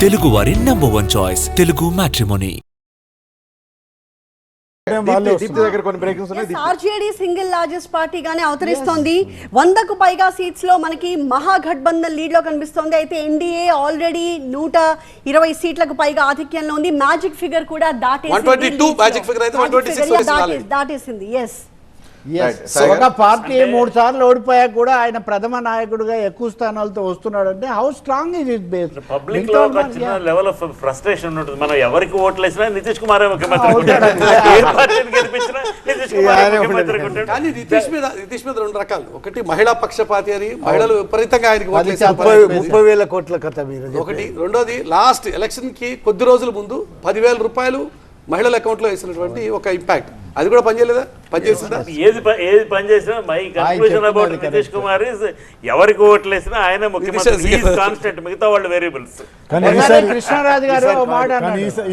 తెలుగు వారి number one choice Telugu matrimony. RJD single largest పార్టీగానే అవతరిస్తోంది. వందకు పైగా సీట్స్లో మనకి మహాగఠబంధన్ లీడ్లో కనిపిస్తోంది. అయితే ఎన్డీఏ ఆల్రెడీ నూట ఇరవై సీట్లకు పైగా ఆధిక్యంలో ఉంది. మ్యాజిక్ ఫిగర్ కూడా దాటేసింది. 122 lead లో. magic figure అయితే Magic 126 figure, yeah, వస్తుంది దాటేసి- దాటేసింది. ఎస్ ఒక పార్టీ మూడు సార్లు ఓడిపోయాక కూడా ఆయన ప్రథమ నాయకుడిగా ఎక్కువ స్థానాలతో వస్తున్నాడు అంటే how strong is it base పబ్లిక్లో లెవెల్ ఆఫ్ ఫ్రస్ట్రేషన్ ఉంటుంది. మనం ఎవరికి ఓట్లు వేసినా నితీష్ కుమార్. కానీ నితీష్ మీద నితీష్ మీద రెండు రకాలు. ఒకటి మహిళా పక్షపాతి అని మహిళలు విపరీతంగా ఆయనకి. ముప్పై వేల కోట్ల కథ మీరు ఒకటి. రెండోది లాస్ట్ ఎలక్షన్కి కొద్ది రోజుల ముందు పదివేల రూపాయలు మహిళల అకౌంట్లో వేసినటువంటి ఒక ఇంపాక్ట్ అది కూడా పనిచేయలేదా పనిచేసిందా ఏది ఏది పని చేసినా my conclusion about. Nitish Kumar is ఎవరికి ఓట్లు వేసినా ఆయన ముఖ్యమంత్రి. కాన్స్టెంట్ మిగతా వాళ్ళు వేరియబుల్స్ కృష్ణరాజు గారు మాట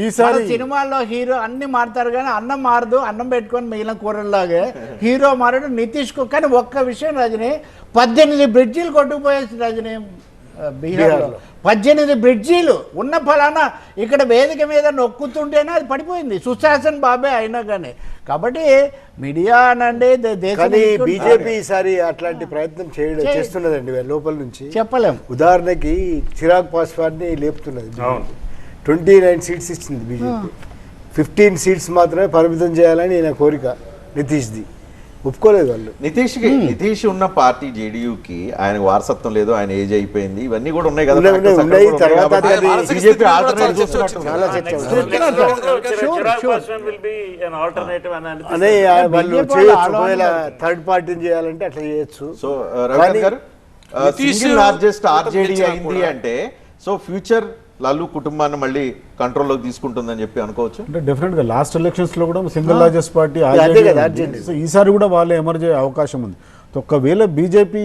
ఈసారి- సినిమాల్లో హీరో అన్ని మారుతారు కానీ అన్నం మారదు అన్నం పెట్టుకొని మిగిలిన కూరల్లాగే హీరో మారడు నితీష్కు కానీ ఒక్క విషయం రజని పద్దెనిమిది బ్రిడ్జీలు కొట్టుకుపోయేసి రజని బీహార్లో. పద్దెనిమిది బ్రిడ్జీలు ఉన్న ఫలానా ఇక్కడ వేదిక మీద నొక్కుతుంటేనే అది పడిపోయింది. సుశాసన్ బాబే అయినా కానీ కాబట్టి మీడియా అనండి బీజేపీ ఈసారి అట్లాంటి ప్రయత్నం చేయడం చేస్తున్నదండి లోపల నుంచి. చెప్పలేం. ఉదాహరణకి చిరాగ్ పాస్వాన్ని లేపుతున్నది అవును. ట్వంటీ నైన్ సీట్స్ ఇచ్చింది బీజేపీ. ఫిఫ్టీన్ సీట్స్ మాత్రమే పరిమితం చేయాలని ఈయన కోరిక నితీష్ది. ఒప్పుకోలేదు వాళ్ళు. నితీష్కి నితీష్ ఉన్న పార్టీ జేడీయూకి ఆయన వారసత్వం లేదు ఆయన ఏజ్ అయిపోయింది ఇవన్నీ కూడా ఉన్నాయి కదా థర్డ్ పార్టీని చేయాలంటే అట్లా చేయొచ్చు. సో రవికాంత్ గారు లార్జెస్ట్ ఆర్జేడీ అయింది. అంటే సో ఫ్యూచర్ లాలు కుటుంబాన్ని మళ్ళీ కంట్రోల్లోకి తీసుకుంటుందని చెప్పి అనుకోవచ్చు? అంటే డెఫినెట్గా లాస్ట్ ఎలక్షన్స్లో కూడా సింగిల్ లార్జెస్ట్ పార్టీ ఈసారి కూడా వాళ్ళు ఎమర్జ్ అయ్యే అవకాశం ఉంది. ఒకవేళ బీజేపీ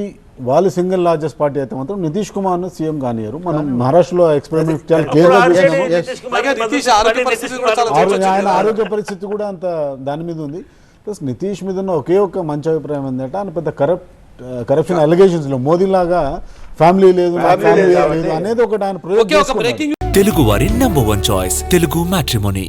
వాళ్ళు సింగిల్ లార్జెస్ట్ పార్టీ అయితే మాత్రం నితీష్ కుమార్ను సీఎం కానియరు మనం మహారాష్ట్రలో ఎక్స్పెరిమెంట్ ఆయన. ఆరోగ్య పరిస్థితి కూడా అంత దాని మీద ఉంది. ప్లస్ నితీష్ మీద ఉన్న ఒకే ఒక్క మంచి అభిప్రాయం ఏంటంటే ఆయన పెద్ద కరప్ట్ కరప్షన్ అలిగేషన్స్లో మోదీ లాగా ఫ్యామిలీ లేదు నా ఫ్యామిలీ లేదు అనేది ఒకటి ఆయన తెలుగు వారి number one choice Telugu matrimony